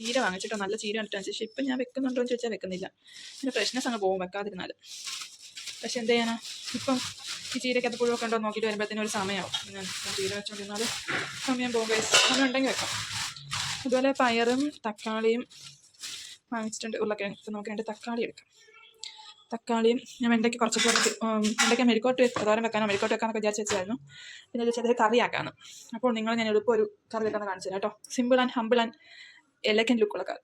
ചീര വാങ്ങിച്ചിട്ടോ നല്ല ചീര കണ്ടിട്ടാണ് പക്ഷേ ഇപ്പം ഞാൻ വെക്കുന്നുണ്ടോ എന്ന് ചോദിച്ചാൽ വെക്കുന്നില്ല. പിന്നെ ഫ്രഷ്നെസ് അങ്ങ് പോകും വെക്കാതിരുന്നാൽ. പക്ഷെ എന്ത് ചെയ്യാനാ? ഇപ്പം ഈ ചീരക്കകത്ത് പുഴുവൊക്കെ ഉണ്ടോ നോക്കിയിട്ട് വരുമ്പോഴത്തേനും ഒരു സമയമാവും ഞാൻ ചീര വെച്ചോണ്ടിരുന്നാൽ സമയം പോകും സമയം ഉണ്ടെങ്കിൽ വെക്കാം. അതുപോലെ പയറും തക്കാളിയും വാങ്ങിച്ചിട്ടുണ്ട്. ഉരുളക്കിഴങ്ങ്. ഇപ്പം നമുക്ക് രണ്ട് തക്കാളി എടുക്കാം. തക്കാളിയും ഞാൻ വെണ്ടയ്ക്ക് കുറച്ച് വെണ്ടയ്ക്ക് മെരിക്കോട്ട് പ്രധാനം വെക്കാനോ മെരിക്കോട്ട് വെക്കാനൊക്കെ വിചാരിച്ച് വെച്ചായിരുന്നു പിന്നെ വിചാരിച്ചത് കറിയാക്കാമെന്ന് അപ്പോൾ നിങ്ങൾ ഞാൻ എളുപ്പം ഒരു കറി വെക്കാൻ കാണിച്ചു തരാം കേട്ടോ. Simple and humble and elegant ലുക്കുള്ള കറി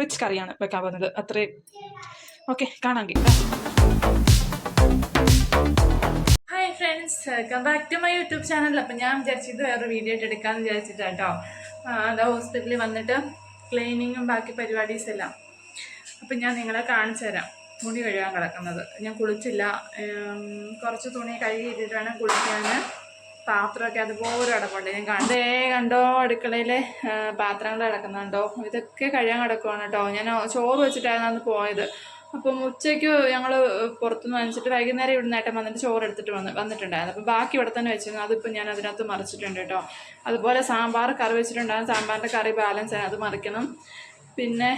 റിച്ച് കറിയാണ് വെക്കാൻ പോകുന്നത്. അത്രയും okay കാണാമെങ്കിൽ hi friends welcome back to my YouTube channel അപ്പം ഞാൻ വിചാരിച്ചത് വേറെ വീഡിയോ ആയിട്ട് എടുക്കാമെന്ന് വിചാരിച്ചിട്ടാണ് കേട്ടോ അതാ ഹോസ്പിറ്റലിൽ വന്നിട്ട് ക്ലീനിങ്ങും ബാക്കി പരിപാടീസ് എല്ലാം. അപ്പം ഞാൻ നിങ്ങളെ കാണിച്ചു തരാം. തുണി കഴുകാൻ കിടക്കുന്നത്. ഞാൻ കുളിച്ചില്ല. കുറച്ച് തുണി കഴുകിയിട്ടിട്ട് വേണം കുളിക്കാൻ പാത്രമൊക്കെ അതുപോലെ കിടപ്പുണ്ട്. ഞാൻ കണ്ടേ. കണ്ടോ അടുക്കളയിലെ പാത്രങ്ങൾ കിടക്കുന്നുണ്ടോ? ഇതൊക്കെ കഴുകാൻ കിടക്കുവാണ് കേട്ടോ ഞാൻ ചോറ് വെച്ചിട്ടായിരുന്നു അന്ന് പോയത്. അപ്പം ഉച്ചയ്ക്ക് ഞങ്ങൾ പുറത്തുനിന്ന് വാങ്ങിച്ചിട്ട് വൈകുന്നേരം ഇവിടെ നേട്ടം വന്നിട്ട് ചോറ് എടുത്തിട്ട് വന്ന് വന്നിട്ടുണ്ടായിരുന്നു. അപ്പം ബാക്കി ഇവിടെ തന്നെ വെച്ചിരുന്നു. അതിപ്പോൾ ഞാൻ അതിനകത്ത് മറിച്ചിട്ടുണ്ട് കേട്ടോ അതുപോലെ സാമ്പാർ കറി വെച്ചിട്ടുണ്ടായിരുന്നു. സാമ്പാറിന്റെ കറി ബാലൻസ് അത് മറിക്കണം. പിന്നെ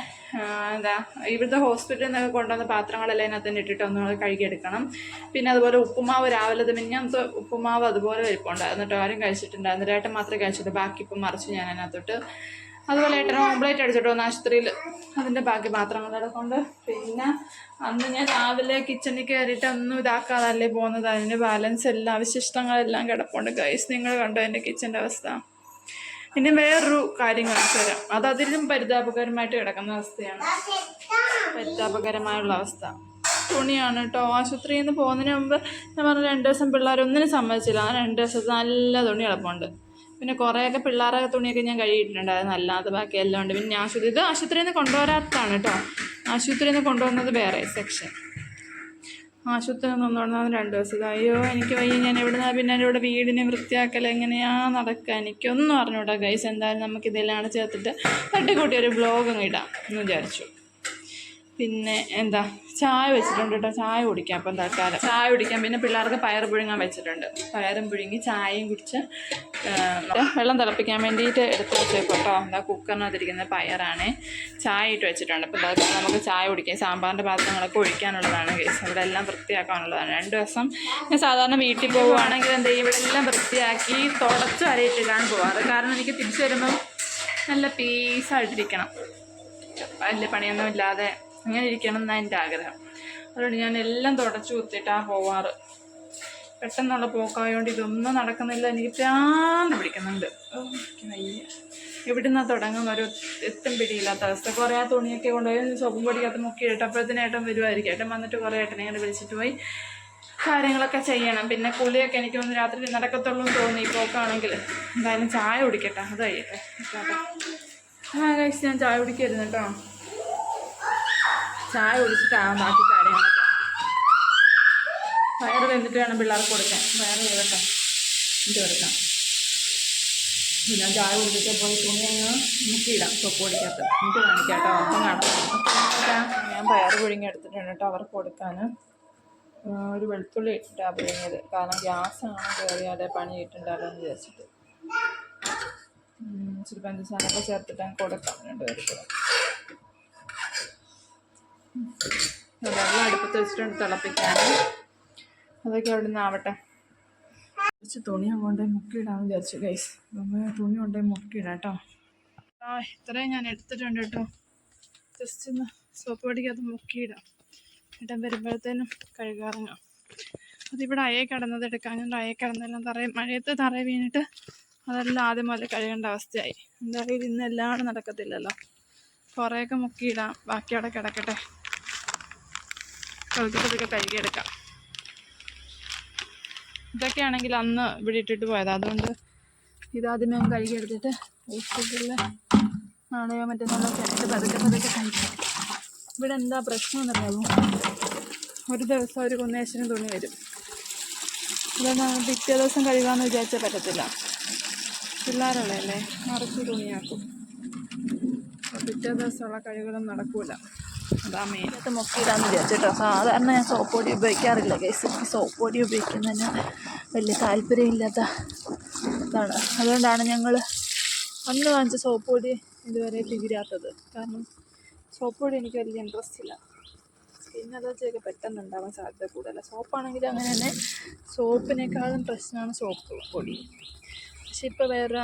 എന്താ ഇവിടുത്തെ ഹോസ്പിറ്റലിൽ നിന്നൊക്കെ കൊണ്ടുവന്ന പാത്രങ്ങളെല്ലാം ഇതിനകത്ത് തന്നെ ഇട്ടിട്ട് ഒന്ന് കഴുകിയെടുക്കണം. പിന്നെ അതുപോലെ ഉപ്പുമാവ് രാവിലെ മിഞ്ഞാമത്തെ ഉപ്പുമാവ് അതുപോലെ വലിപ്പമുണ്ടായിരുന്നു കേട്ടോ ആരും കഴിച്ചിട്ടുണ്ടായിരുന്നു ഏട്ടൻ മാത്രമേ കഴിച്ചിട്ട് ബാക്കി ഇപ്പം മറിച്ച് ഞാൻ അതിനകത്തോട്ട് അതുപോലെ ഏട്ടൻ ഓംപ്ലേറ്റ് അടിച്ചിട്ട് വന്ന ആശുപത്രിയിൽ അതിന്റെ ബാക്കി പാത്രങ്ങളുടെ കൊണ്ട് പിന്നെ അന്ന് ഞാൻ രാവിലെ കിച്ചണിൽ കയറിയിട്ട് ഒന്നും ഇതാക്കാതല്ലേ പോകുന്നത്. അതിന്റെ ബാലൻസ് എല്ലാം അവശിഷ്ടങ്ങളെല്ലാം കിടപ്പുണ്ട്. ഗൈസ് നിങ്ങൾ കണ്ടോ എന്റെ കിച്ചന്റെ അവസ്ഥ? ഇനി വേറൊരു കാര്യം കാണിച്ചു തരാം. അത് അതിലും പരിതാപകരമായിട്ട് കിടക്കുന്ന അവസ്ഥയാണ്. പരിതാപകരമായുള്ള അവസ്ഥ. തുണിയാണ് കേട്ടോ ആശുപത്രിയിൽ നിന്ന് പോകുന്നതിന് മുമ്പ് ഞാൻ പറഞ്ഞ രണ്ട് ദിവസം പിള്ളേർ ഒന്നിനും സമ്മതിച്ചില്ല. ആ രണ്ട് ദിവസത്തെ നല്ല തുണി എളുപ്പമുണ്ട് പിന്നെ കുറേയൊക്കെ പിള്ളേരെ തുണിയൊക്കെ ഞാൻ കഴുകിയിട്ടുണ്ടായിരുന്നു അല്ലാതെ ബാക്കി എല്ലാം ഉണ്ട്. പിന്നെ ആശുപത്രി ഇത് ആശുപത്രിയിൽ നിന്ന് കൊണ്ടുവരാത്തതാണ് കേട്ടോ ആശുപത്രിയിൽ നിന്ന് കൊണ്ടുവന്നത് വേറെ സെക്ഷൻ ആശുപത്രി നിന്നുകൊണ്ടാണ് രണ്ട് ദിവസം അയ്യോ എനിക്ക് വയ്യ ഞാൻ എവിടെ നിന്നാ പിന്നെ ഇവിടെ വീടിനെ വൃത്തിയാക്കൽ എങ്ങനെയാ നടക്കുക എനിക്കൊന്നും അറിഞ്ഞൂടാ ഗൈസ് എന്തായാലും നമുക്ക് ഇതെല്ലാം ചേർത്തിട്ട് തട്ടിക്കൂട്ടി ഒരു ബ്ലോഗ് ഇടാം എന്ന് വിചാരിച്ചു. പിന്നെ എന്താ ചായ വെച്ചിട്ടുണ്ട് കേട്ടോ. ചായ കുടിക്കാം അപ്പം തൽക്കാലം. ചായ കുടിക്കാം. പിന്നെ പിള്ളേർക്ക് പയർ പുഴുങ്ങാൻ വെച്ചിട്ടുണ്ട്. പയറും പുഴുങ്ങി ചായയും കുടിച്ച് വെള്ളം തിളപ്പിക്കാൻ വേണ്ടിയിട്ട് എടുത്ത് വെച്ചേക്കും കേട്ടോ. എന്താ കുക്കറിനകത്തിരിക്കുന്ന പയറാണ്. ചായ ഇട്ട് വെച്ചിട്ടുണ്ട്. അപ്പം തൽക്കാലം നമുക്ക് ചായ കുടിക്കാം. സാമ്പാറിന്റെ പാത്രങ്ങളൊക്കെ ഒഴിക്കാനുള്ളതാണ് കേസ് ഇവിടെ എല്ലാം വൃത്തിയാക്കാനുള്ളതാണ്. രണ്ട് ദിവസം ഞാൻ സാധാരണ വീട്ടിൽ പോവുകയാണെങ്കിൽ എന്താ ഇവിടെ എല്ലാം വൃത്തിയാക്കി തുടച്ച് വരയിട്ടിട്ടാണ് പോവാറ്. കാരണം എനിക്ക് തിരിച്ചു വരുമ്പം നല്ല പീസായിട്ടിരിക്കണം വലിയ പണിയൊന്നും ഇല്ലാതെ അങ്ങനെ ഇരിക്കണം എന്നാണ് എന്റെ ആഗ്രഹം. അതുകൊണ്ട് ഞാൻ എല്ലാം തുടച്ചു കുത്തിയിട്ടാണ് പോവാറ്. പെട്ടെന്നുള്ള പോക്കായതുകൊണ്ട് ഇതൊന്നും നടക്കുന്നില്ല. എനിക്ക് പ്രാന്ത് പിടിക്കുന്നുണ്ട്. വയ്യ എവിടുന്നാ തുടങ്ങുന്ന ഒരു എത്തും പിടിയില്ലാത്ത അവസ്ഥ. കുറേ ആ തുണിയൊക്കെ കൊണ്ടുപോയി സോപ്പും പൊടിക്കകത്ത് മുക്കി അപ്പോഴത്തേനും ഏട്ടൻ വരുമായിരിക്കും ഏട്ടൻ വന്നിട്ട് കുറേ ഏട്ടനെ ഇങ്ങനെ വിളിച്ചിട്ട് പോയി കാര്യങ്ങളൊക്കെ ചെയ്യണം. പിന്നെ കുളിയൊക്കെ എനിക്ക് ഒന്ന് രാത്രി നടക്കത്തുള്ളൂ എന്ന് തോന്നി പോക്കാണെങ്കിൽ. എന്തായാലും ചായ കുടിക്കട്ടെ. അത് കഴിയട്ടെ. ആ കഴിച്ച് ഞാൻ ചായ കുടിക്കരുന്നു കേട്ടോ. ചായ കുടിച്ചിട്ടാണ് ബാക്കി കാര്യങ്ങളൊക്കെ. വയറ് വെന്തിട്ട് വേണം പിള്ളേർക്ക് കൊടുക്കാൻ. വയറ് വേവട്ടെ ഇത് കൊടുക്കാം? പിന്നെ ചായ കുടിച്ചിട്ട് പോയി തുണി അങ്ങ് മുക്കിയിടാം സോപ്പ് പൊടിക്കകത്ത്. എന്നിട്ട് കാണിക്കാം കേട്ടോ അപ്പം കാണാം. ഞാൻ പയർ പുഴുങ്ങി എടുത്തിട്ടുണ്ട് കേട്ടോ. അവർക്ക് കൊടുക്കാൻ ഒരു വെളുത്തുള്ളി ഇട്ടിട്ടാണ് പുഴുങ്ങിയത്. കാരണം ഗ്യാസാണ് കയറിയാതെ പണി കിട്ടുണ്ടാലോ എന്ന് വിചാരിച്ചിട്ട്. ഇച്ചിരി പഞ്ചസാരൊക്കെ ചേർത്തിട്ട് കൊടുക്കാം. രണ്ടുപേർക്ക് വെള്ളം അടുപ്പത്ത് വെച്ചിട്ടുണ്ട് തിളപ്പിക്കാൻ അതൊക്കെ അവിടെ നിന്ന് ആവട്ടെ. കുറച്ച് തുണി കൊണ്ടുപോയി മുക്കിയിടാന്ന് വിചാരിച്ചു ഗൈസ് തുണി കൊണ്ടേ മുക്കിയിടാം കേട്ടോ. ആ ഇത്രയും ഞാൻ എടുത്തിട്ടുണ്ട് കേട്ടോ. ജസ്റ്റ് ഒന്ന് സോപ്പ് പൊടിക്കകത്ത് മുക്കിയിടാം. ഏട്ടൻ വരുമ്പോഴത്തേനും കഴുകാറങ്ങാം അതിവിടെ അയേ കിടന്നത് എടുക്കാൻ ഞാൻ അയേ കിടന്നെല്ലാം തറയും മഴയത്ത് തറയെ വീണിട്ട് അതെല്ലാം ആദ്യം മുതൽ കഴുകേണ്ട അവസ്ഥയായി. എന്തായാലും ഇന്നെല്ലാം നടക്കത്തില്ലല്ലോ. കുറേയൊക്കെ മുക്കിയിടാം. ബാക്കി അവിടെ കിടക്കട്ടെ. പതുക്കെ പതുക്കെ കഴുകിയെടുക്കാം. ഇതൊക്കെയാണെങ്കിൽ അന്ന് ഇവിടെ ഇട്ടിട്ട് പോയത്. അതുകൊണ്ട് ഇതാദ്യമേ കഴുകിയെടുത്തിട്ട് ഹോസ്പിറ്റലിൽ നാളെയോ മറ്റന്നാളൊക്കെ ആയിട്ട് പതുക്കെ പതുക്കെ കഴിക്കാം ഇവിടെ എന്താ പ്രശ്നം എന്നറിയാമോ? ഒരു ദിവസം ഒരു കുന്നേശ്വരം തുണി വരും. ഇതൊന്നും പിറ്റേ ദിവസം കഴുകാമെന്ന് വിചാരിച്ചാൽ പറ്റത്തില്ല. പിള്ളേരുള്ളതല്ലേ? നിറച്ച് തുണിയാക്കും. പിറ്റേ ദിവസമുള്ള കഴിവുകളും നടക്കൂല. മെയിനത്ത് മുക്കിയിടാന്ന് വിചാരിച്ചിട്ടോ. സാധാരണ ഞാൻ സോപ്പ് പൊടി ഉപയോഗിക്കാറില്ല ഗൈസ് എനിക്ക് സോപ്പ് പൊടി ഉപയോഗിക്കുന്നതിന് വലിയ താല്പര്യമില്ലാത്ത ഇതാണ്. അതുകൊണ്ടാണ് ഞങ്ങൾ അന്ന് വാങ്ങിച്ച സോപ്പ് പൊടി ഇതുവരെ തീരാത്തത് കാരണം സോപ്പ് പൊടി എനിക്ക് വലിയ ഇൻട്രസ്റ്റ് ഇല്ല. സ്കിൻ അലർജിയൊക്കെ പെട്ടെന്ന് ഉണ്ടാവാൻ സാധ്യത കൂടുതലാണ് സോപ്പാണെങ്കിൽ അങ്ങനെ തന്നെ സോപ്പിനേക്കാളും പ്രശ്നമാണ് സോപ്പ് പൊടി. പക്ഷെ ഇപ്പോൾ വേറെ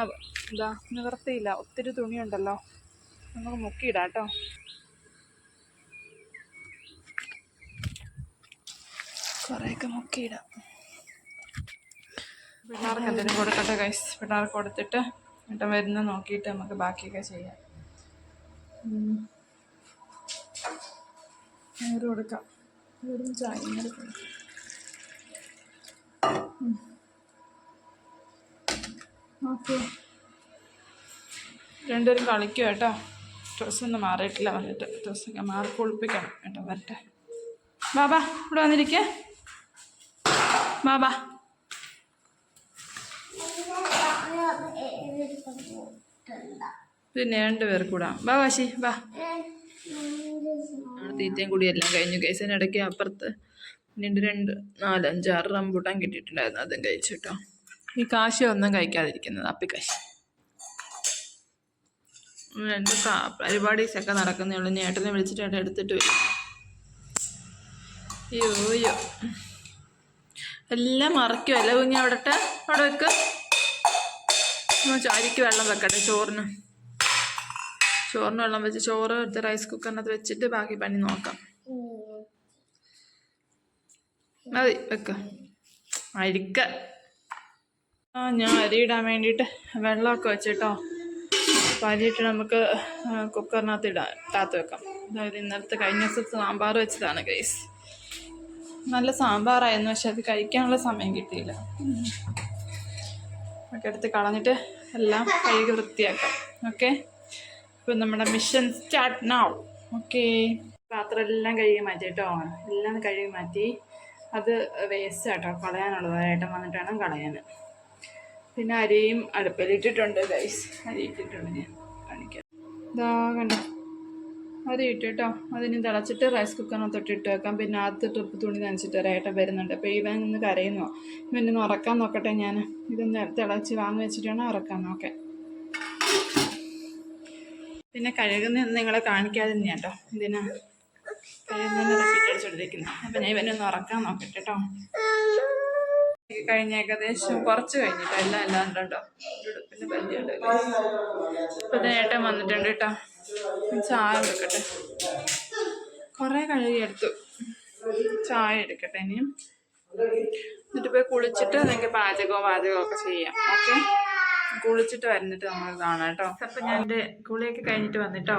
എന്താ നിവർത്തിയില്ല. ഒത്തിരി തുണിയുണ്ടല്ലോ. നമുക്ക് മുക്കിയിടാം കേട്ടോ കുറേയൊക്കെ മുക്കിയിടാം. പിള്ളേർക്ക് എന്തെങ്കിലും കൊടുക്കട്ടെ കൈസ് പിള്ളേർക്ക് കൊടുത്തിട്ട് ഏട്ടൻ വരുന്ന നോക്കിയിട്ട് നമുക്ക് ബാക്കിയൊക്കെ ചെയ്യാം. നേരം കൊടുക്കാം. ചായ രണ്ടുപേരും കളിക്കും കേട്ടോ. ഡ്രസ്സൊന്നും മാറിയിട്ടില്ല വന്നിട്ട് ഡ്രസ്സൊക്കെ മാറി കുളിപ്പിക്കണം. കേട്ടോ വരട്ടെ. ബാബാ ഇവിടെ വന്നിരിക്കേ. ബാബാ പിന്നെ രണ്ടുപേർ കൂടാ. വാ വാശി വാ. തീറ്റയും കൂടി എല്ലാം കഴിഞ്ഞു. കേസിനിടയ്ക്ക് അപ്പുറത്ത് രണ്ട് രണ്ട് നാല് അഞ്ച് ആറ് റംബൂട്ടാൻ കിട്ടിയിട്ടുണ്ടായിരുന്നു. അതും കഴിച്ചു കേട്ടോ. ഈ കാശി ഒന്നും കഴിക്കാതിരിക്കുന്നത്. അപ്പിക്കാശി രണ്ട് പരിപാടീസ് ഒക്കെ നടക്കുന്നേ ഉള്ളൂ. ഞേട്ടനെ വിളിച്ചിട്ട് എടുത്തിട്ട് വരും. അയ്യോ അയ്യോ. എല്ലാം മറയ്ക്കുമല്ലേ കുഞ്ഞ് അവിടെ ഇട്ട് അവിടെ വെക്ക്. അരിക്ക് വെള്ളം വെക്കട്ടെ ചോറിന്. ചോറിന് വെള്ളം വെച്ച് ചോറ് എടുത്ത് റൈസ് കുക്കറിനകത്ത് വെച്ചിട്ട് ബാക്കി പണി നോക്കാം. മതി വെക്ക. അരിക്ക. ആ ഞാൻ അരി ഇടാൻ വേണ്ടിയിട്ട് വെള്ളമൊക്കെ വെച്ചിട്ടോ. അപ്പോൾ അരിയിട്ട് നമുക്ക് കുക്കറിനകത്ത് ഇടാം താത്ത് വെക്കാം. അതായത് ഇന്നലത്തെ കഴിഞ്ഞ ദിവസത്തെ സാമ്പാർ വെച്ചതാണ് ഗൈസ് നല്ല സാമ്പാറായിരുന്നു പക്ഷെ അത് കഴിക്കാനുള്ള സമയം കിട്ടിയില്ല. ഒക്കെ എടുത്ത് കളഞ്ഞിട്ട് എല്ലാം കഴുകി വൃത്തിയാക്കാം. ഓക്കെ? ഇപ്പം നമ്മുടെ മിഷൻ സ്റ്റാർട്ട് നൗ ഓക്കെ? പാത്രം എല്ലാം കഴുകി മാറ്റി കേട്ടോ. എല്ലാം കഴുകി മാറ്റി. അത് വേസ്റ്റ് കേട്ടോ കളയാനുള്ളത്. ഏട്ടൻ വന്നിട്ട് കളയാൻ. പിന്നെ അരിയും അടുപ്പിലിട്ടിട്ടുണ്ട് ഗൈസ് അരി ഇട്ടിട്ടുണ്ട് ഞാൻ കാണിക്കാം. ഇതാ കണ്ടോ? അരി ഇട്ട് കേട്ടോ അതിന് തിളച്ചിട്ട് റൈസ് കുക്കറിനകത്തോട്ട് ഇട്ട് വെക്കാം. പിന്നെ ആദ്യത്തെ ട്രിപ്പ് തുണി നനച്ചിട്ട് ഒരേട്ടൻ വരുന്നുണ്ട്. അപ്പോൾ ഇവൻ ഇന്ന് കരയുന്നോ. ഇവനൊന്ന് ഉറക്കാൻ നോക്കട്ടെ ഞാൻ ഇതൊന്ന് തിളച്ച് വാങ്ങി വെച്ചിട്ടാണ് ഉറക്കാൻ നോക്കാൻ. പിന്നെ കഴുകുന്ന നിങ്ങളെ കാണിക്കാതെ തന്നെ കേട്ടോ. ഇതിനാ കഴുകുന്ന അപ്പം ഞാൻ ഇവനൊന്ന് ഉറക്കാൻ നോക്കട്ടെ കേട്ടോ. കഴിഞ്ഞ ഏകദേശം കുറച്ച് കഴിഞ്ഞിട്ടോ. എല്ലാം എല്ലാം ഉണ്ടോ പിന്നെ പല്ലിയുണ്ട് ഇപ്പം ഏട്ടൻ വന്നിട്ടുണ്ട് കേട്ടോ. ചായ എടുക്കട്ടെ. കുറേ കഴുകിയെടുത്തു ചായ എടുക്കട്ടെ ഇനിയും എന്നിട്ട് പോയി കുളിച്ചിട്ട് നിങ്ങൾക്ക് പാചകവും പാചകവും ഒക്കെ ചെയ്യാം. ഓക്കെ? കുളിച്ചിട്ട് വരുന്നിട്ട് നമ്മൾ കാണാം കേട്ടോ. അപ്പം ഞാൻ എന്റെ കുളിയൊക്കെ കഴിഞ്ഞിട്ട് വന്നിട്ടോ.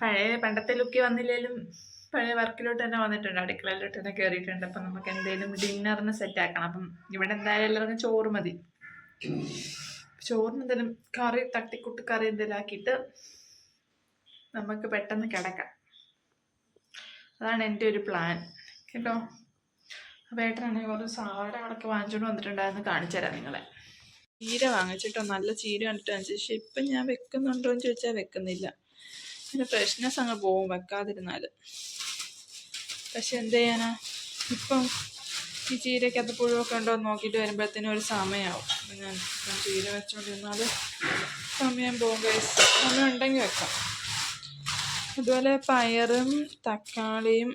പഴയ പണ്ടത്തെ ലുക്കി വന്നില്ലെങ്കിലും പഴയ വർക്കിലോട്ട് തന്നെ വന്നിട്ടുണ്ട്. അടുക്കളയിലോട്ട് തന്നെ കയറിയിട്ടുണ്ട് അപ്പം നമുക്ക് എന്തെങ്കിലും ഡിന്നറിന് സെറ്റ് ആക്കണം. അപ്പം ഇവിടെ എന്തായാലും എല്ലാവർക്കും ചോറ് മതി. ചോറിന് എന്തെങ്കിലും കറി തട്ടിക്കുട്ട് കറി എന്തെങ്കിലും ആക്കിയിട്ട് നമുക്ക് പെട്ടെന്ന് കിടക്കാം. അതാണ് എന്റെ ഒരു പ്ലാൻ കേട്ടോ? അപ്പോൾ ഏട്ടനാണെങ്കിൽ കുറച്ച് സാധനങ്ങളൊക്കെ വാങ്ങിച്ചുകൊണ്ട് വന്നിട്ടുണ്ടായിരുന്നു കാണിച്ചു തരാം നിങ്ങളെ. ചീര വാങ്ങിച്ചിട്ടോ? നല്ല ചീര കണ്ടിട്ട് വാങ്ങിച്ചു പക്ഷെ ഇപ്പം ഞാൻ വെക്കുന്നുണ്ടോ എന്ന് ചോദിച്ചാൽ വെക്കുന്നില്ല. പിന്നെ ഫ്രഷ്നെസ് അങ്ങ് പോവും വെക്കാതിരുന്നാൽ പക്ഷെ എന്ത് ചെയ്യാനാ? ഇപ്പം ഈ ചീരയ്ക്കകത്ത് പുഴുവൊക്കെ ഉണ്ടോ എന്ന് നോക്കിയിട്ട് വരുമ്പോഴത്തേനും ഒരു സമയമാവും ഞാൻ ചീര വെച്ചുകൊണ്ടിരുന്നാൽ സമയം പോകും സമയം ഉണ്ടെങ്കിൽ വെക്കാം. അതുപോലെ പയറും തക്കാളിയും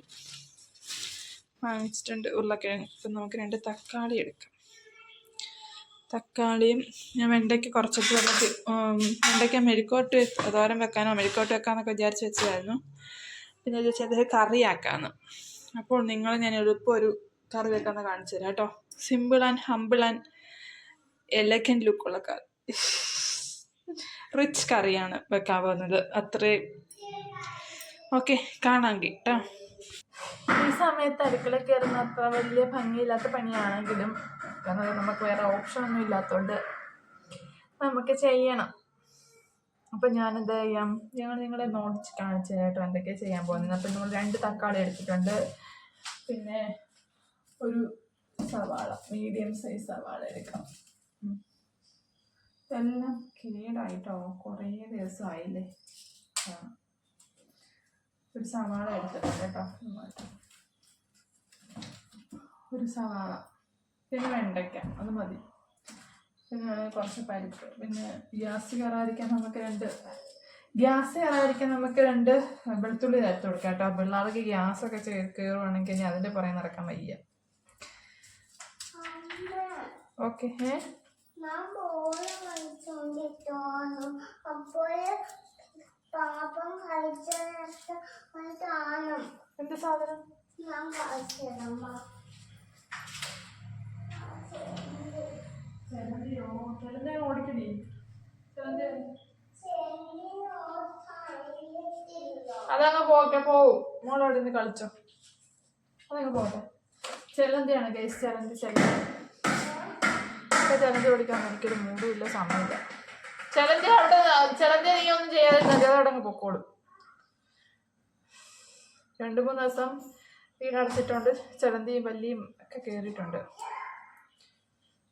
വാങ്ങിച്ചിട്ടുണ്ട് ഉരുളക്കിഴങ്ങ്. ഇപ്പം നമുക്ക് രണ്ട് തക്കാളി എടുക്കാം. തക്കാളിയും ഞാൻ വെണ്ടയ്ക്ക് കുറച്ചൊക്കെ വെള്ളത്തിൽ വെണ്ടയ്ക്ക മെഴുക്കോട്ട് തോരൻ വെക്കാനോ മെഴുക്കോട്ട് വെക്കാമെന്നൊക്കെ വിചാരിച്ച് വെച്ചതായിരുന്നു. പിന്നെ ചോദിച്ചാൽ അത് കറിയാക്കാന്ന് അപ്പോൾ നിങ്ങൾ ഞാൻ എളുപ്പം ഒരു കറി വെക്കാമെന്ന് കാണിച്ചു തരാം കേട്ടോ. Simple and humble and elegant ലുക്കുള്ള കറി. റിച്ച് കറിയാണ് വെക്കാൻ പോകുന്നത്. അത്രയും ഓക്കെ കാണാം കേട്ടോ. ഈ സമയത്ത് അടുക്കള കയറുന്ന അത്ര വലിയ ഭംഗിയില്ലാത്ത പണിയാണെങ്കിലും കാരണം നമുക്ക് വേറെ ഓപ്ഷൻ ഒന്നും ഇല്ലാത്തതുകൊണ്ട് നമുക്ക് ചെയ്യണം. അപ്പം ഞാനെന്ത് ചെയ്യാം ഞങ്ങൾ നിങ്ങളെ നോട്ട് കാണിച്ചു കേട്ടോ എന്തൊക്കെ ചെയ്യാൻ പോകുന്നത് അപ്പം നമ്മൾ രണ്ട് തക്കാളി എടുത്തിട്ടുണ്ട്. പിന്നെ ഒരു സവാള മീഡിയം സൈസ് സവാള എടുക്കാം. ഇതെല്ലാം കേടായിട്ടോ കുറേ ദിവസമായില്ലേ? ആ. ഒരു സവാള എടുത്തിട്ടുണ്ട് കേട്ടോ. ഒരു സവാള. പിന്നെ വെണ്ടയ്ക്ക അത് മതി. പിന്നെ കുറച്ച് പരിപ്പ്. പിന്നെ ഗ്യാസ് കയറാതിരിക്കാൻ നമുക്ക് രണ്ട് ഗ്യാസ് കയറാതിരിക്കാൻ നമുക്ക് രണ്ട് വെളുത്തുള്ളി ചേർത്ത് കൊടുക്കാം കേട്ടോ. പിള്ളേർക്ക് ഗ്യാസൊക്കെ കയറുവാണെങ്കിൽ ഇനി അതിന്റെ പുറകെ നടക്കാൻ വയ്യ. ഓക്കെ ഞാൻ ബോൾ കളിച്ചോണ്ടിട്ടോന്നു അപ്പോൾ പാപം ഒരു സാധനം. എന്ത് സാധനം? ഞാൻ കളിച്ചിടുമ്പോ ഓടിക്കടി അതങ്ങ് പോക്കെ പോവും. മോളോട് ഇന്ന് കളിച്ചോ. അതങ്ങ് പോട്ടെ ചെലന്തിയാണ് കേസ് ചെലന്തി ചെലന്തി ഇപ്പൊ ചെലന്തി ഓടിക്കാൻ എനിക്കൊരു മൂടും ഇല്ല സമയമില്ല. ചെലന്തി അവിടെ ചെലന്തി നീ ഒന്നും ചെയ്യാതെ അവിടെ അങ്ങ് പൊക്കോളും. രണ്ടു മൂന്ന് ദിവസം വീടടച്ചിട്ടുണ്ട് ചെലന്തിയും വല്ലിയും ഒക്കെ കയറിയിട്ടുണ്ട്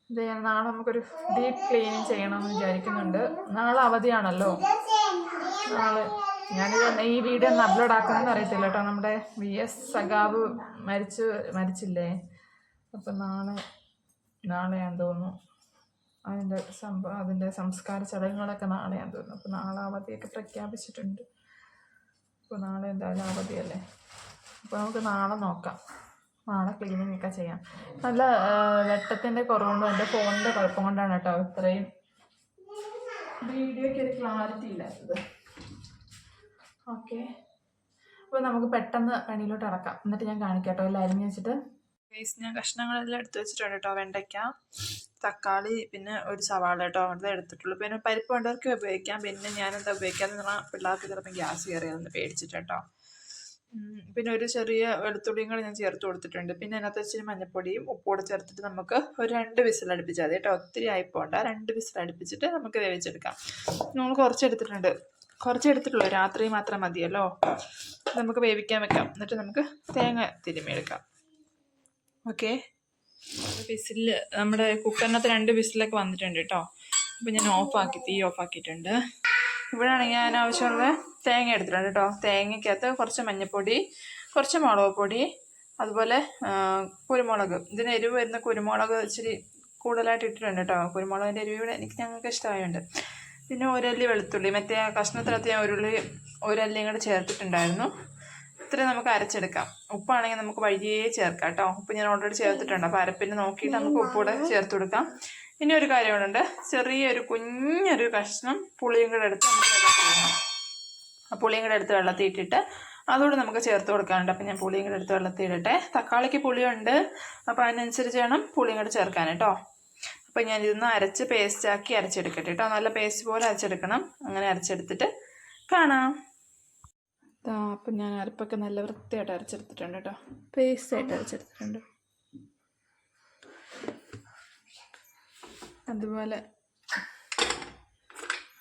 എന്ത് ചെയ്യാൻ നാളെ നമുക്കൊരു ഡീപ്പ് ക്ലീനിങ് ചെയ്യണമെന്ന് വിചാരിക്കുന്നുണ്ട്. നാളെ അവധിയാണല്ലോ. നാളെ ഞാനിത് ഈ വീഡിയോ ഒന്ന് അപ്ലോഡ് ആക്കണമെന്ന് അറിയത്തില്ല കേട്ടോ. നമ്മുടെ വി എസ് സഖാവ് മരിച്ചു മരിച്ചില്ലേ? അപ്പം നാളെ നാളെയാന്ന് തോന്നുന്നു. അതിന്റെ സംഭവം അതിന്റെ സംസ്കാര ചടങ്ങുകളൊക്കെ നാളെയാണ് തോന്നുന്നു അപ്പോൾ നാളെ അവധിയൊക്കെ പ്രഖ്യാപിച്ചിട്ടുണ്ട്. അപ്പോൾ നാളെ എന്തായാലും അവധിയല്ലേ? അപ്പോൾ നമുക്ക് നാളെ നോക്കാം. നാളെ ക്ലീനിങ് ഒക്കെ ചെയ്യാം. നല്ല വെട്ടത്തിന്റെ കുറവുകൊണ്ടും എന്റെ ഫോണിന്റെ കുഴപ്പം കൊണ്ടാണ് കേട്ടോ ഇത്രയും വീഡിയോയ്ക്ക് ഒരു ക്ലാരിറ്റി ഇല്ലാത്തത്. ഓക്കെ അപ്പോൾ നമുക്ക് പെട്ടെന്ന് പണിയിലോട്ട് ഇറക്കാം. എന്നിട്ട് ഞാൻ കാണിക്കാം കേട്ടോ. എല്ലാം വെച്ചിട്ട് വേസ്റ്റ് ഞാൻ കഷ്ണങ്ങളെല്ലാം എടുത്ത് വെച്ചിട്ടുണ്ട് കേട്ടോ വെണ്ടയ്ക്ക തക്കാളി പിന്നെ ഒരു സവാള കേട്ടോ അവിടെ എടുത്തിട്ടുള്ളൂ. പിന്നെ പരിപ്പ് വേണ്ടവർക്ക് ഉപയോഗിക്കാം. പിന്നെ ഞാൻ എന്താ ഉപയോഗിക്കാന്ന് പറഞ്ഞാൽ പിള്ളേർക്ക് ചിലപ്പോൾ ഗ്യാസ് കയറിയതെന്ന് പേടിച്ചിട്ട് കേട്ടോ പിന്നെ ഒരു ചെറിയ വെളുത്തുള്ളിയും കൂടി ഞാൻ ചേർത്ത് കൊടുത്തിട്ടുണ്ട്. പിന്നെ അതിനകത്ത് വെച്ചിട്ട് മഞ്ഞപ്പൊടിയും ഉപ്പും കൂടെ ചേർത്തിട്ട് നമുക്ക് ഒരു രണ്ട് വിസിൽ അടുപ്പിച്ചാൽ മതി കേട്ടോ ഒത്തിരി ആയിപ്പോണ്ട രണ്ട് വിസിൽ അടുപ്പിച്ചിട്ട് നമുക്ക് വേവിച്ചെടുക്കാം. നമ്മൾ കുറച്ച് എടുത്തിട്ടുണ്ട് കുറച്ച് എടുത്തിട്ടുള്ളൂ രാത്രി മാത്രം മതിയല്ലോ. നമുക്ക് വേവിക്കാൻ വെക്കാം. എന്നിട്ട് നമുക്ക് തേങ്ങ തിരുമ്മിയെടുക്കാം ഓക്കെ. വിസിൽ നമ്മുടെ കുക്കറിനകത്ത് രണ്ട് വിസിലൊക്കെ വന്നിട്ടുണ്ട് കേട്ടോ അപ്പം ഞാൻ ഓഫാക്കി തീ ഓഫാക്കിയിട്ടുണ്ട്. ഇവിടെയാണെങ്കിൽ ഞാൻ ആവശ്യമുള്ള തേങ്ങ എടുത്തിട്ടുണ്ട് കേട്ടോ തേങ്ങയ്ക്കകത്ത് കുറച്ച് മഞ്ഞൾപ്പൊടി കുറച്ച് മുളക് പൊടി അതുപോലെ കുരുമുളക്. ഇതിന് എരിവ് വരുന്ന കുരുമുളക് ഇച്ചിരി കൂടുതലായിട്ട് ഇട്ടിട്ടുണ്ട് കേട്ടോ കുരുമുളകിന്റെ എരിവ് ഇവിടെ എനിക്ക് ഞങ്ങൾക്ക് ഇഷ്ടമായുണ്ട്. പിന്നെ ഒരല്ലി വെളുത്തുള്ളി. മറ്റേ ആ കഷ്ണത്തിനകത്ത് ഞാൻ ഒരുള്ളി ഒരല്ലിയും കൂടെ ചേർത്തിട്ടുണ്ടായിരുന്നു. ഇത്രയും നമുക്ക് അരച്ചെടുക്കാം. ഉപ്പാണെങ്കിൽ നമുക്ക് വഴിയേ ചേർക്കാം കേട്ടോ. ഉപ്പ് ഞാൻ ഓൾറെഡി ചേർത്തിട്ടുണ്ട്. അപ്പോൾ അരപ്പിന് നോക്കിയിട്ട് നമുക്ക് ഉപ്പൂടെ ചേർത്ത് കൊടുക്കാം. ഇനി ഒരു കാര്യം കൂടെ ഉണ്ട്. ചെറിയൊരു കുഞ്ഞൊരു കഷ്ണം പുളിയും കൂടെ എടുത്ത് നമുക്ക് വെള്ളത്തിലിടണം ആ പുളിയും കൂടെ എടുത്ത് വെള്ളത്തിൽ ഇട്ടിട്ട് അതുകൂടെ നമുക്ക് ചേർത്ത് കൊടുക്കാനുണ്ട്. അപ്പം ഞാൻ പുളിയും കൂടെ എടുത്ത് വെള്ളത്തിൽ ഇടട്ടെ. തക്കാളിക്ക് പുളിയുണ്ട്. അപ്പോൾ അതിനനുസരിച്ച് വേണം പുളിയും കൂടെ ചേർക്കാൻ കേട്ടോ. അപ്പം ഞാൻ ഇതൊന്ന് അരച്ച് പേസ്റ്റാക്കി അരച്ചെടുക്കട്ടെ കേട്ടോ. നല്ല പേസ്റ്റ് പോലെ അരച്ചെടുക്കണം. അങ്ങനെ അരച്ചെടുത്തിട്ട് കാണാം. ആ അപ്പം ഞാൻ അരപ്പൊക്കെ നല്ല വൃത്തിയായിട്ട് അരച്ചെടുത്തിട്ടുണ്ട് കേട്ടോ. പേസ്റ്റായിട്ട് അരച്ചെടുത്തിട്ടുണ്ട്. അതുപോലെ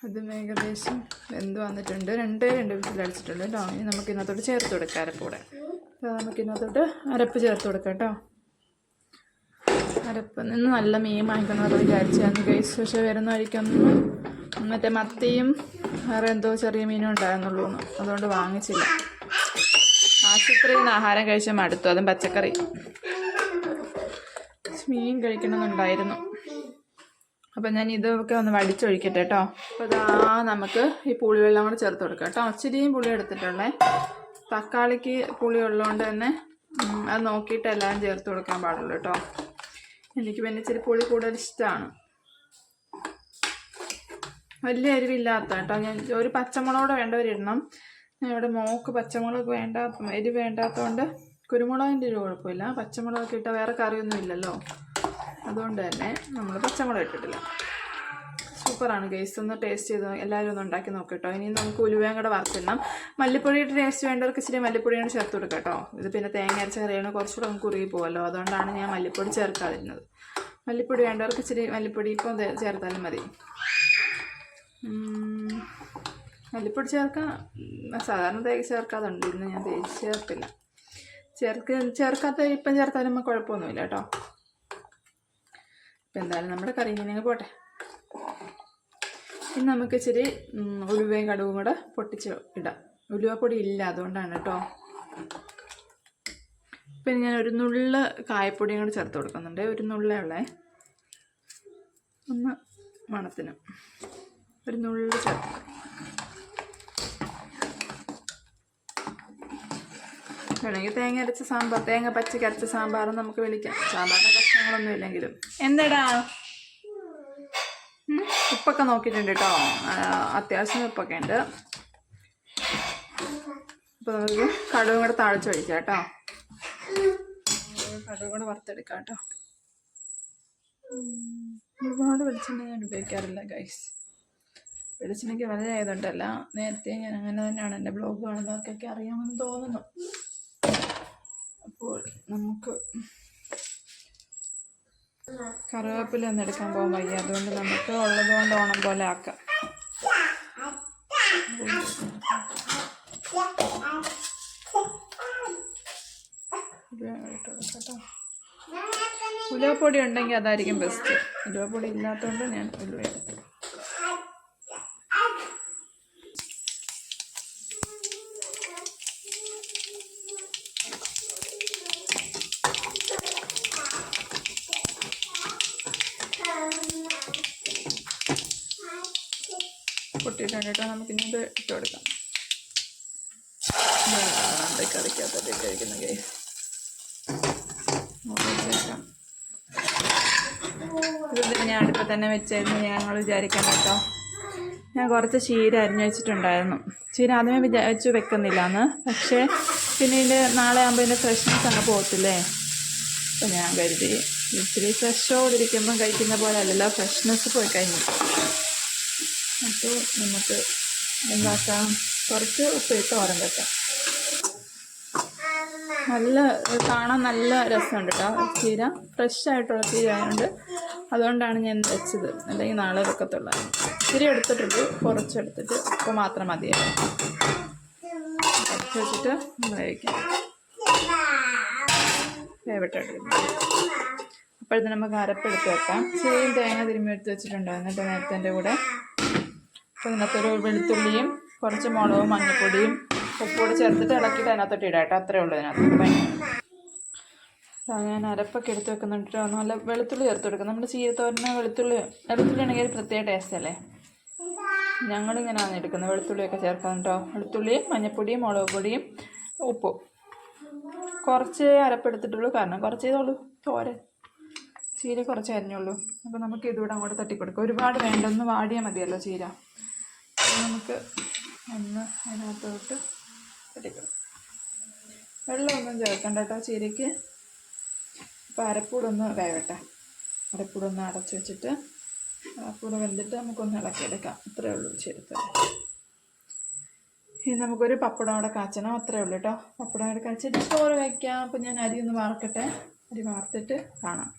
അതും ഏകദേശം വെന്ത് വന്നിട്ടുണ്ട്. രണ്ടേ രണ്ട് വിസിൽ അടിച്ചിട്ടുണ്ട് കേട്ടോ. ഇനി നമുക്ക് ഇതിനകത്തോട്ട് ചേർത്ത് കൊടുക്കാം അരപ്പൂടെ അപ്പോൾ നമുക്ക് ഇതിനകത്തോട്ട് അരപ്പ് ചേർത്ത് കൊടുക്കാം കേട്ടോ. അരപ്പ്. നിന്ന് നല്ല മീൻ വാങ്ങിക്കണമെന്ന് വിചാരിച്ചായിരുന്നു ഗൈസ് പക്ഷേ വരുന്ന വഴിക്കൊന്നും മറ്റേ മത്തിയും വേറെ എന്തോ ചെറിയ മീനും ഉണ്ടായിരുന്നുള്ളൂ അതുകൊണ്ട് വാങ്ങിച്ചില്ല. ആശുപത്രിയിൽ നിന്ന് ആഹാരം കഴിച്ച മടുത്തു. അതും പച്ചക്കറി. മീൻ കഴിക്കണമെന്നുണ്ടായിരുന്നു. അപ്പം ഞാൻ ഇതൊക്കെ ഒന്ന് വടിച്ചൊഴിക്കട്ടെ കേട്ടോ. അപ്പോൾ ഇതാ നമുക്ക് ഈ പുളിവെള്ളം കൂടെ ചേർത്ത് കൊടുക്കാം കേട്ടോ. ഇച്ചിരിയും പുളി എടുത്തിട്ടുള്ളേ തക്കാളിക്ക് പുളി ഉള്ളതുകൊണ്ട് തന്നെ അത് നോക്കിയിട്ട് എല്ലാം ചേർത്ത് കൊടുക്കാൻ പാടുള്ളൂ കേട്ടോ. എനിക്ക് പിന്നെ ഇച്ചിരി പുളി കൂടുതൽ ഇഷ്ടമാണ്. വലിയ എരിവില്ലാത്ത കേട്ടോ. ഞാൻ ഒരു പച്ചമുളകൂടെ വേണ്ടവരിടണം. ഇവിടെ മോക്ക് പച്ചമുളക് വേണ്ട എരിവ് വേണ്ടാത്തതുകൊണ്ട് കുരുമുളകിന്റെ ഒരു കുഴപ്പമില്ല. പച്ചമുളകൊക്കെ ഇട്ടാൽ വേറെ കറിയൊന്നും ഇല്ലല്ലോ. അതുകൊണ്ട് തന്നെ നമ്മൾ പച്ചമുളക് ഇട്ടിട്ടില്ല. സൂപ്പറാണ് ഗൈസ് ഒന്ന് ടേസ്റ്റ് ചെയ്ത് എല്ലാവരും ഒന്ന് ഉണ്ടാക്കി നോക്കട്ടോ ഇനി നമുക്ക് ഉലുവയും കൂടെ വറുത്തിടണം. മല്ലിപ്പൊടിയുടെ ടേസ്റ്റ് വേണ്ടവർക്ക് ഇച്ചിരി മല്ലിപ്പൊടിയാണ് ചേർത്ത് കൊടുക്കാം കേട്ടോ. ഇത് പിന്നെ തേങ്ങ അരച്ച കറിയാണ്. കുറച്ചുകൂടെ നമുക്ക് കുറുകി പോകുമല്ലോ അതുകൊണ്ടാണ് ഞാൻ മല്ലിപ്പൊടി ചേർക്കാതിരുന്നത്. മല്ലിപ്പൊടി വേണ്ടവർക്ക് ഇച്ചിരി മല്ലിപ്പൊടി ഇപ്പം ചേർത്താലും മതി. മല്ലിപ്പൊടി ചേർക്കാൻ സാധാരണ തേങ്ങ ചേർക്കാതുണ്ട് ഇന്ന് ഞാൻ തേച്ച് ചേർത്തില്ല. ചേർക്ക് ചേർക്കാത്ത ഇപ്പം ചേർത്താലും നമുക്ക് കുഴപ്പമൊന്നുമില്ല കേട്ടോ. ഇപ്പം എന്തായാലും നമ്മുടെ കറി ഇങ്ങനെ പോട്ടെ. ഇനി നമുക്ക് ഇച്ചിരി ഉലുവയും കടുകും കൂടെ പൊട്ടിച്ച് ഇടാം. ഉലുവപ്പൊടി ഇല്ല അതുകൊണ്ടാണ് കേട്ടോ. പിന്നെ ഞാൻ ഒരു നുള്ള കായപ്പൊടിയും കൂടെ ചേർത്ത് കൊടുക്കുന്നുണ്ട്. ഒരു നുള്ളേ ഉള്ളേ. ഒന്ന് മണത്തിന്. ഒരു നുള്ളു ചേർത്ത് വേണമെങ്കിൽ തേങ്ങ അരച്ച സാമ്പാർ തേങ്ങ പച്ചക്ക് അരച്ച സാമ്പാർ നമുക്ക് വിളിക്കാം. സാമ്പാറിന്റെ കഷ്ണങ്ങളൊന്നും ഇല്ലെങ്കിലും. എന്താടാ? ഉപ്പൊക്കെ നോക്കിയിട്ടുണ്ട് കേട്ടോ. അത്യാവശ്യം ഉപ്പൊക്കെ ഉണ്ട്. അപ്പോൾ നമുക്ക് കടുകും കൂടെ താഴ്ച ഒഴിക്കാം കേട്ടോ. കടുകും കൂടെ വറുത്തെടുക്കാം കേട്ടോ. ഒരുപാട് വെളിച്ചെണ്ണ ഞാൻ ഉപയോഗിക്കാറില്ല ഗൈസ് വെളിച്ചെണ്ണയ്ക്ക് വലുതായതുകൊണ്ടല്ല നേരത്തെ ഞാൻ അങ്ങനെ തന്നെയാണ് എന്റെ ബ്ലോഗ് കാണുന്നവർക്കൊക്കെ അറിയാമെന്ന് തോന്നുന്നു. അപ്പോൾ നമുക്ക് കറിവേപ്പില ഒന്നും എടുക്കാൻ പോകാൻ വയ്യ. അതുകൊണ്ട് നമുക്ക് ഉള്ളത് കൊണ്ട് ഓണം പോലെ ആക്കാം. ഉലുവപ്പൊടി ഉണ്ടെങ്കിൽ അതായിരിക്കും ബെസ്റ്റ് ഉലുവപ്പൊടി ഇല്ലാത്തതുകൊണ്ട് ഞാൻ ഉലുവ എടുത്തു പൊട്ടിയിട്ടുണ്ട് കേട്ടോ നമുക്കിനി ഇത് ഇട്ട് കൊടുക്കാം നമ്മുടെ കറിക്കകത്തോട്ട് കഴിക്കുന്ന ഞാൻ അടുപ്പം തന്നെ വെച്ചായിരുന്നു ഞങ്ങൾ വിചാരിക്കാൻ കേട്ടോ. ഞാൻ കുറച്ച് ചീര അരിഞ്ഞു വെച്ചിട്ടുണ്ടായിരുന്നു. ചീര ആദ്യമേ വിചാരിച്ചു വെക്കുന്നില്ല എന്ന് പക്ഷേ പിന്നെ ഇതിന്റെ നാളെ ആകുമ്പോൾ ഇതിന്റെ ഫ്രഷ്നെസ് അങ്ങ് പോകത്തില്ലേ അപ്പം ഞാൻ കരുതി ഇത്തിരി ഫ്രഷോടിരിക്കുമ്പം കഴിക്കുന്ന പോലെ അല്ലല്ലോ ഫ്രഷ്നെസ് പോയി കഴിഞ്ഞു അപ്പോൾ നമുക്ക് എന്താക്കാം? കുറച്ച് ഉപ്പിട്ട് ഓരം വെക്കാം. നല്ല കാണാൻ നല്ല രസമുണ്ട് കേട്ടോ ചീര ഫ്രഷ് ആയിട്ടുള്ള ചീര ആയതുകൊണ്ട് അതുകൊണ്ടാണ് ഞാൻ വെച്ചത്. അല്ലെങ്കിൽ നാളെ വെക്കത്തുള്ള. ഇത്തിരി എടുത്തിട്ടുണ്ട്. കുറച്ചെടുത്തിട്ട് ഇപ്പോൾ മാത്രം മതിയായിരുന്നു കുറച്ച് വെച്ചിട്ട് വേവിക്കാം. നമുക്ക് അരപ്പെടുത്ത് വെക്കാം. ചെറിയ തേങ്ങ തിരുമ്മി എടുത്ത് വെച്ചിട്ടുണ്ടായിരുന്നു കേട്ടോ നേരത്തെ കൂടെ. അപ്പോൾ ഇതിനകത്തൊരു വെളുത്തുള്ളിയും കുറച്ച് മുളകും മഞ്ഞൾപ്പൊടിയും ഉപ്പുകൂടി ചേർത്തിട്ട് ഇളക്കിയിട്ട് അതിനകത്തോട്ട് ഇടാം അത്രേ ഉള്ളൂ ഇതിനകത്ത്. ഞാൻ അരപ്പൊക്കെ എടുത്ത് വെക്കുന്നുണ്ട് നല്ല വെളുത്തുള്ളി ചേർത്ത് കൊടുക്കും. നമ്മുടെ ചീരത്തോരന് വെളുത്തുള്ളി വെളുത്തുള്ളി ആണെങ്കിൽ പ്രത്യേക ടേസ്റ്റ് അല്ലേ? ഞങ്ങളിങ്ങനെയാണ് എടുക്കുന്നത്. വെളുത്തുള്ളിയൊക്കെ ചേർക്കുന്നുണ്ടോ വെളുത്തുള്ളിയും മഞ്ഞൾപ്പൊടിയും മുളക് പൊടിയും ഉപ്പും. കുറച്ച് അരപ്പെടുത്തിട്ടുള്ളൂ. കാരണം കുറച്ച് ചെയ്തോളൂ തോരൻ. ചീര കുറച്ച് അരിഞ്ഞുള്ളൂ. അപ്പോൾ നമുക്ക് ഇതുകൂടെ അങ്ങോട്ട് തട്ടിക്കൊടുക്കാം. ഒരുപാട് വേണ്ട ഒന്ന് വാടിയാൽ മതിയല്ലോ ചീര. നമുക്ക് ഒന്ന് അതിനകത്തോട്ട് വെള്ളം വെള്ളമൊന്നും ചേർക്കണ്ട കേട്ടോ ചീരയ്ക്ക്. അപ്പോൾ അരപ്പൂടൊന്ന് വേവട്ടെ. അരപ്പൂടൊന്ന് അടച്ച് വെച്ചിട്ട് അരപ്പൂട് വെന്തിട്ട് നമുക്കൊന്ന് ഇളക്കിയെടുക്കാം. അത്രേ ഉള്ളൂ ചേർത്ത് ഇനി നമുക്കൊരു പപ്പടം അവിടെ കാച്ചണം. അത്രേ ഉള്ളൂ കേട്ടോ. പപ്പടം അവിടെ കാച്ചിട്ട് ചോറ് വയ്ക്കാം അപ്പം ഞാൻ അരി ഒന്ന് വാർക്കട്ടെ. അരി വാർത്തിട്ട് കാണാം.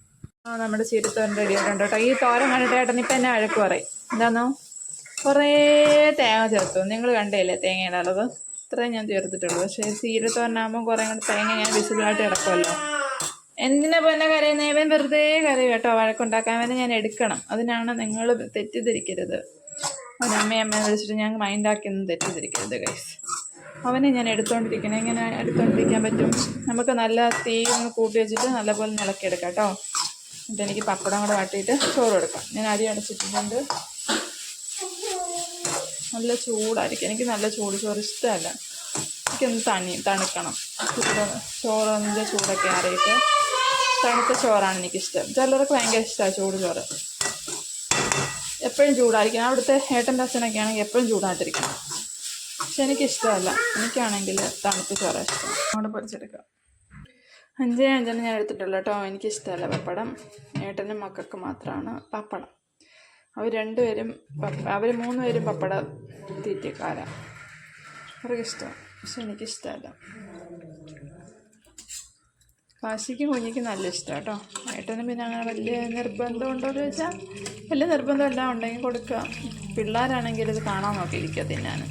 ആ നമ്മുടെ ചീരത്തോരൻ റെഡി ആയിട്ടുണ്ട് കേട്ടോ. ഈ തോരൻ കണ്ടിട്ട് ഏട്ടൻ എന്നെ അഴക്ക് പറയും. എന്താണോ കുറേ തേങ്ങ ചേർത്തു. നിങ്ങൾ കണ്ടില്ലേ തേങ്ങ ഇടാനുള്ളത് ഇത്രയും ഞാൻ ചേർത്തിട്ടുള്ളൂ. പക്ഷേ പറഞ്ഞാകുമ്പോൾ കുറേ കൂടെ തേങ്ങ ഞാൻ വിസിബിളായിട്ട് കിടക്കുമല്ലോ എന്തിനാ പിന്നെ കരയുന്നത് ഇവൻ വെറുതെ കരയും കേട്ടോ. വഴക്കുണ്ടാക്കാൻ വേണ്ടി ഞാൻ എടുക്കണം. അതിനാണ് നിങ്ങൾ തെറ്റിദ്ധരിക്കരുത്. അവൻ അമ്മയെ വിളിച്ചിട്ട് ഞാൻ മൈൻഡാക്കിയൊന്നും തെറ്റിദ്ധരിക്കരുത് ഗൈസ് അവനെ ഞാൻ എടുത്തോണ്ടിരിക്കണം. എങ്ങനെ എടുത്തോണ്ടിരിക്കാൻ പറ്റും. നമുക്ക് നല്ല തീ ഒന്ന് കൂട്ടി വെച്ചിട്ട് നല്ലപോലെ ഇളക്കിയെടുക്കാം കേട്ടോ. എന്നിട്ട് എനിക്ക് പപ്പടം കൂടെ വാട്ടിയിട്ട് ചോറ് കൊടുക്കാം. ഞാൻ അരി അടച്ചിട്ടുണ്ട്. നല്ല ചൂടായിരിക്കും. എനിക്ക് നല്ല ചൂട് ചോറ് ഇഷ്ടമല്ല. എനിക്കൊന്ന് തണി തണുക്കണം. ചൂട് ചോറിന്റെ ചൂടൊക്കെ അറിയിട്ട് തണുത്ത ചോറാണ് എനിക്കിഷ്ടം. ചിലർക്ക് ഭയങ്കര ഇഷ്ടമാണ് ചൂട് ചോറ്. എപ്പോഴും ചൂടായിരിക്കണം. അവിടുത്തെ ഏട്ടന്റെ അച്ഛനൊക്കെ ആണെങ്കിൽ എപ്പോഴും ചൂടായിട്ടിരിക്കണം. പക്ഷെ എനിക്കിഷ്ടമല്ല. എനിക്കാണെങ്കിൽ തണുത്ത ചോറ ഇഷ്ടം. അവിടെ പൊരിച്ചെടുക്കാം അഞ്ചേ അഞ്ചെണ്ണം ഞാൻ എടുത്തിട്ടുള്ളൂ കേട്ടോ. എനിക്കിഷ്ടമല്ല പപ്പടം. ഏട്ടനും മക്കൾക്ക് മാത്രമാണ് പപ്പടം. അവർ രണ്ടുപേരും അവർ മൂന്നുപേരും പപ്പട തീറ്റക്കാരാണ് അവർക്ക് ഇഷ്ടമാണ് പക്ഷെ എനിക്കിഷ്ടമല്ല. കാശിക്കും കുഞ്ഞിക്കും നല്ല ഇഷ്ടമാണ് കേട്ടോ. ഏട്ടനും പിന്നെ അങ്ങനെ വലിയ നിർബന്ധം ഉണ്ടോ എന്ന് ചോദിച്ചാൽ വലിയ നിർബന്ധം എല്ലാം ഉണ്ടെങ്കിൽ കൊടുക്കുക. പിള്ളേരാണെങ്കിൽ ഇത് കാണാൻ നോക്കിയിരിക്കുക തിന്നാൻ.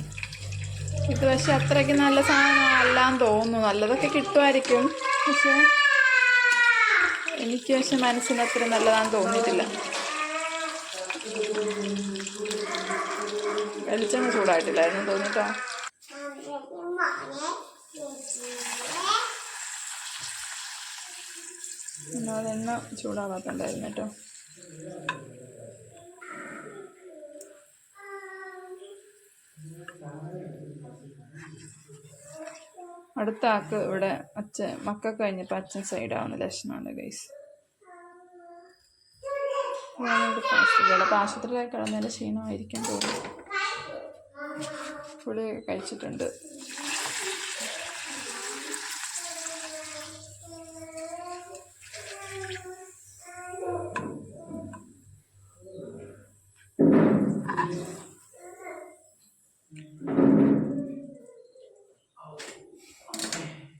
ഇത് പക്ഷെ അത്രയ്ക്ക് നല്ല സാധനം അല്ലാന്ന് തോന്നുന്നു. നല്ലതൊക്കെ കിട്ടുമായിരിക്കും. പക്ഷേ എനിക്ക് പക്ഷെ മനസ്സിന് അത്ര നല്ലതാണെന്ന് തോന്നിയിട്ടില്ല. വെളിച്ചെണ്ണ ചൂടായിട്ടില്ലായിരുന്നു തോന്നിട്ടാ. എന്നാൽ അതെണ്ണ ചൂടാവാത്തുണ്ടായിരുന്നു കേട്ടോ. അടുത്ത ആക്ക് ഇവിടെ അച്ഛൻ മക്കൾ കഴിഞ്ഞപ്പോൾ അച്ഛൻ സൈഡാവുന്ന ലക്ഷണമാണ് ഗൈസ് ചിലപ്പോൾ ആശുപത്രിയിലേക്ക് കിടന്നതിന്റെ ക്ഷീണമായിരിക്കും തോന്നുന്നു. പുളി കഴിച്ചിട്ടുണ്ട്.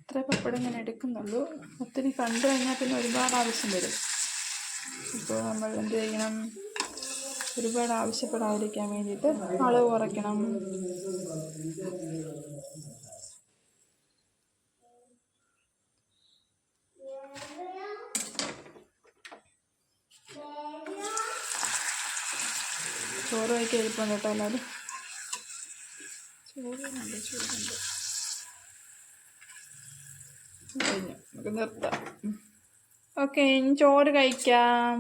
ഇത്ര പപ്പടം ഞാൻ എടുക്കുന്നുള്ളൂ. ഒത്തിരി കണ്ടു കഴിഞ്ഞാൽ പിന്നെ ഒരുപാട് ആവശ്യം വരും. ഇപ്പോൾ നമ്മൾ എന്ത് ചെയ്യണം? ഒരുപാട് ആവശ്യപ്പെടാതിരിക്കാൻ വേണ്ടിയിട്ട് അളവ് കുറയ്ക്കണം. ചോറ് കഴിക്കാൻ എളുപ്പം കേട്ടോ എല്ലാവരും. ചോറുണ്ട് ചോറുണ്ട് നമുക്ക് നിർത്താം. ഓക്കെ ഇനി ചോറ് കഴിക്കാം.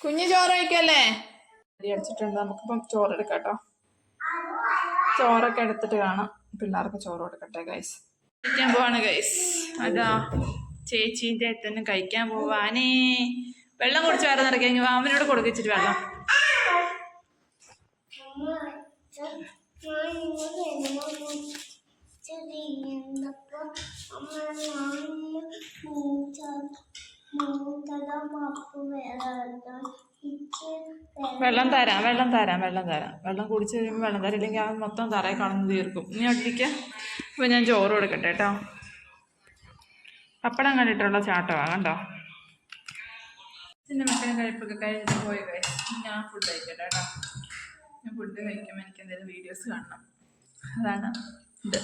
കുഞ്ഞു ചോറ് കഴിക്കല്ലേ? അടിച്ചിട്ടുണ്ട് നമുക്കിപ്പം ചോറ് എടുക്കാം കേട്ടോ. ചോറൊക്കെ എടുത്തിട്ട് കാണാം. പിള്ളേർക്ക് ചോറ് കൊടുക്കട്ടെ ഗൈസ് കഴിക്കാൻ പോവാണ് ഗൈസ് അതാ ചേച്ചീന്റെ തന്നെ കഴിക്കാൻ പോവാനേ വെള്ളം കുടിച്ച് വേറെ നിറയ്ക്കാൻ വാമനോട് കൊടുക്കിച്ചിട്ട് അമ്മ വെള്ളം തരാം വെള്ളം തരാം വെള്ളം തരാം. വെള്ളം കുടിച്ച് കഴിയുമ്പോൾ വെള്ളം തരാം. ഇല്ലെങ്കിൽ അവൻ മൊത്തം തറയിൽ കാണുന്നത് തീർക്കും. ഇനി ഒട്ടിക്ക അപ്പോൾ ഞാൻ ചോറ് കൊടുക്കട്ടെ കേട്ടോ പപ്പടം കണ്ടിട്ടുള്ള ചാട്ടമാണ് കണ്ടോ? പിന്നെ മക്കളെ കഴിപ്പൊക്കെ കഴിഞ്ഞിട്ട് പോയി കഴിച്ചു ഞാൻ ഫുഡ് കഴിക്കട്ടെ കേട്ടോ ഫുഡ് കഴിക്കുമ്പോൾ എനിക്ക് എന്തെങ്കിലും വീഡിയോസ് കാണണം. അതാണ് ഇത്.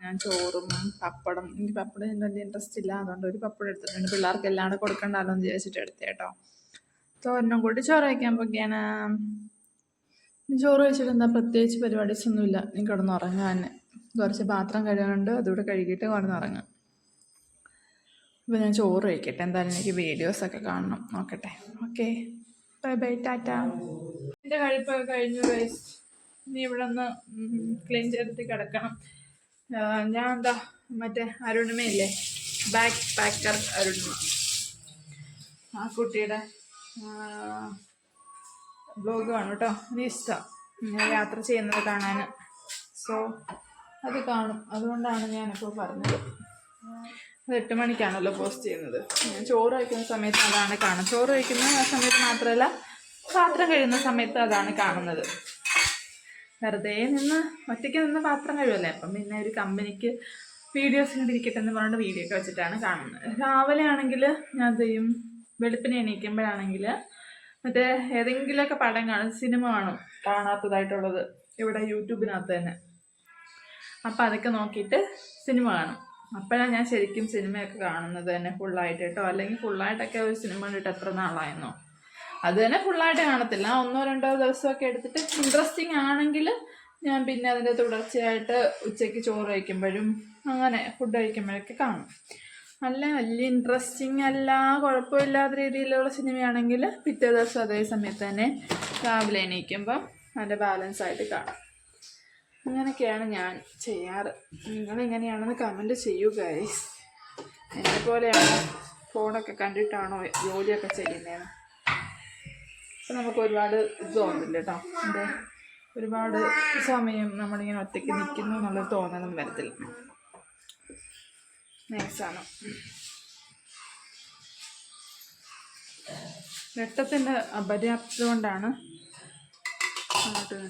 ഞാൻ ചോറും പപ്പടം എനിക്ക് പപ്പടം ഞാൻ വലിയ ഇൻട്രസ്റ്റ് ഇല്ല. അതുകൊണ്ട് ഒരു പപ്പടം എടുത്തിട്ടുണ്ട്. പിള്ളേർക്ക് എല്ലാം കൂടെ കൊടുക്കണ്ടല്ലോ എന്ന് വിചാരിച്ചിട്ട് എടുത്തേ കേട്ടോ തോരനും കൂടി ചോറ് വയ്ക്കാൻ പൊക്കെയാണ്. ചോറ് വെച്ചിട്ട് എന്താ പ്രത്യേകിച്ച് പരിപാടി ഒന്നുമില്ല നീ കിടന്നുറങ്ങുക തന്നെ കുറച്ച് പാത്രം കഴുകാനുണ്ട്. അതുകൂടെ കഴുകിയിട്ട് കിടന്നുറങ്ങാം. അപ്പോൾ ഞാൻ ചോറ് കഴിക്കട്ടെ എന്തായാലും എനിക്ക് വീഡിയോസൊക്കെ കാണണം. നോക്കട്ടെ. ഓക്കെ ബൈ ബൈ ടാറ്റ. എന്റെ കഴിപ്പൊക്കെ കഴിഞ്ഞു ഗൈസ് നീ ഇവിടെ ഒന്ന് ക്ലീൻ ചെയ്തിട്ട് കിടക്കണം. ഞാൻ എന്താ മറ്റേ അരുണിമയില്ലേ? Back packer Arunima. ആ കുട്ടിയുടെ ബ്ലോഗ് കാണും കേട്ടോ നീ ഇഷ്ടം. യാത്ര ചെയ്യുന്നത് കാണാൻ സോ അത് കാണും. അതുകൊണ്ടാണ് ഞാനിപ്പോൾ പറഞ്ഞത്. അത് എട്ട് മണിക്കാണല്ലോ പോസ്റ്റ് ചെയ്യുന്നത്. ഞാൻ ചോറ് കഴിക്കുന്ന സമയത്ത് അതാണ് കാണുന്നത്. ചോറ് കഴിക്കുന്ന സമയത്ത് മാത്രമല്ല പാത്രം കഴിയുന്ന സമയത്ത് അതാണ് കാണുന്നത്. വെറുതെ നിന്ന് ഒറ്റയ്ക്ക് നിന്ന് പാത്രം കഴിയുമല്ലേ അപ്പം പിന്നെ ഒരു കമ്പനിക്ക് വീഡിയോസ് കണ്ടിരിക്കട്ടെ എന്ന് പറഞ്ഞിട്ട് വീഡിയോ ഒക്കെ വെച്ചിട്ടാണ് കാണുന്നത്. രാവിലെ ആണെങ്കിൽ ഞാൻ ചെയ്യും? വെളുപ്പിനെ എണീക്കുമ്പോഴാണെങ്കിൽ മറ്റേ ഏതെങ്കിലുമൊക്കെ പടം കാണും സിനിമ കാണും കാണാത്തതായിട്ടുള്ളത് ഇവിടെ യൂട്യൂബിനകത്ത് തന്നെ. അപ്പം അതൊക്കെ നോക്കിയിട്ട് സിനിമ കാണും. അപ്പോഴാണ് ഞാൻ ശരിക്കും സിനിമയൊക്കെ കാണുന്നത് തന്നെ ഫുള്ളായിട്ട് കേട്ടോ. അല്ലെങ്കിൽ ഫുള്ളായിട്ടൊക്കെ ഒരു സിനിമ കണ്ടിട്ട് എത്ര നാളായെന്നോ. അത് തന്നെ ഫുള്ളായിട്ട് കാണത്തില്ല. ഒന്നോ രണ്ടോ ദിവസമൊക്കെ എടുത്തിട്ട് ഇൻട്രസ്റ്റിംഗ് ആണെങ്കിൽ ഞാൻ പിന്നെ അതിന്റെ തുടർച്ചയായിട്ട് ഉച്ചയ്ക്ക് ചോറ് കഴിക്കുമ്പോഴും അങ്ങനെ ഫുഡ് കഴിക്കുമ്പോഴൊക്കെ കാണും. നല്ല വലിയ ഇൻട്രസ്റ്റിംഗ് അല്ല കുഴപ്പമില്ലാത്ത രീതിയിലുള്ള സിനിമയാണെങ്കിൽ പിറ്റേ ദിവസം അതേ സമയത്ത് തന്നെ രാവിലെ എണീക്കുമ്പം നല്ല ബാലൻസ് ആയിട്ട് കാണും. അങ്ങനെയൊക്കെയാണ് ഞാൻ ചെയ്യാറ്. നിങ്ങളെങ്ങനെയാണെന്ന് കമന്റ് ചെയ്യൂ എന്നെ പോലെയാണ് ഫോണൊക്കെ കണ്ടിട്ടാണോ ജോലിയൊക്കെ ചെയ്യുന്നതെന്ന്. അപ്പം നമുക്ക് ഒരുപാട് തോന്നില്ല കേട്ടോ. എന്താ ഒരുപാട് സമയം നമ്മളിങ്ങനെ ഒറ്റയ്ക്ക് നിൽക്കുന്നു എന്നുള്ള തോന്നലും വരത്തില്ല. നൈസാണ് വെട്ടത്തിന്റെ അപര്യാപ്തത കൊണ്ടാണ്.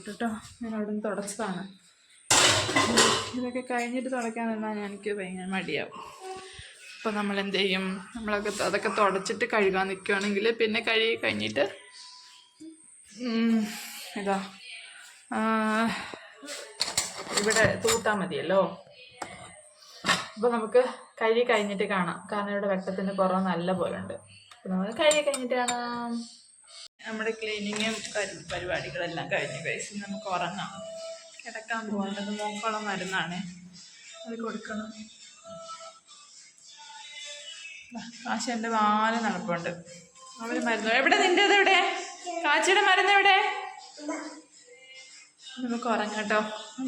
കേട്ടോ. ഞാൻ അവിടെ നിന്ന് തുടച്ചതാണ്. ഇതൊക്കെ കഴിഞ്ഞിട്ട് തുടയ്ക്കാൻ നിന്നാൽ എനിക്ക് ഭയങ്കര മടിയാവും. അപ്പോൾ നമ്മൾ എന്ത് ചെയ്യും നമ്മളൊക്കെ അതൊക്കെ തുടച്ചിട്ട് കഴുകാൻ നിൽക്കുകയാണെങ്കിൽ പിന്നെ കഴുകി കഴിഞ്ഞിട്ട് ഇതാ ഇവിടെ തൂത്താൽ മതിയല്ലോ? അപ്പോൾ നമുക്ക് കഴുകി കഴിഞ്ഞിട്ട് കാണാം. കാരണം ഇവിടെ വെട്ടത്തിന്റെ കുറവ് നല്ല പോലെ ഉണ്ട് അപ്പോൾ നമ്മൾ കഴുകി കഴിഞ്ഞിട്ട് കാണാം. നമ്മുടെ ക്ലീനിങ്ങും പരിപാടികളെല്ലാം കഴിഞ്ഞ്. കഴിച്ച് നമുക്ക് ഉറങ്ങാം. കിടക്കാൻ പോകേണ്ടത് മോക്കളം മരുന്നാണ്. അത് കൊടുക്കണം. കാശന്റെ വാൽ നടപ്പുണ്ട്. അവർ മരുന്ന് എവിടെ നിന്റെത് എവിടെ? കാച്ചിയുടെ മരുന്ന് എവിടെ? നമുക്ക് ഉറങ്ങട്ടോ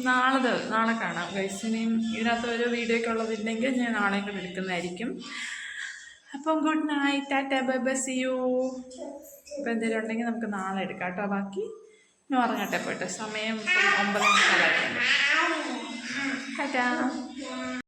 നാളെ നാളെ കാണാം. ഗൈസിനെയും ഇതിനകത്ത് ഒരു വീഡിയോ ഒക്കെ ഉള്ളതില്ലെങ്കിൽ ഞാൻ നാളെ കൂടെ എടുക്കുന്നതായിരിക്കും. അപ്പം good night Tata bye bye U ഇപ്പം എന്തെങ്കിലും ഉണ്ടെങ്കിൽ നമുക്ക് നാളെ എടുക്കാം കേട്ടോ. ബാക്കി ഞാൻ ഉറങ്ങട്ടെ പോയിട്ട്. സമയം ഒമ്പത് മണിക്കാലായിട്ടുണ്ട് ടാറ്റാ.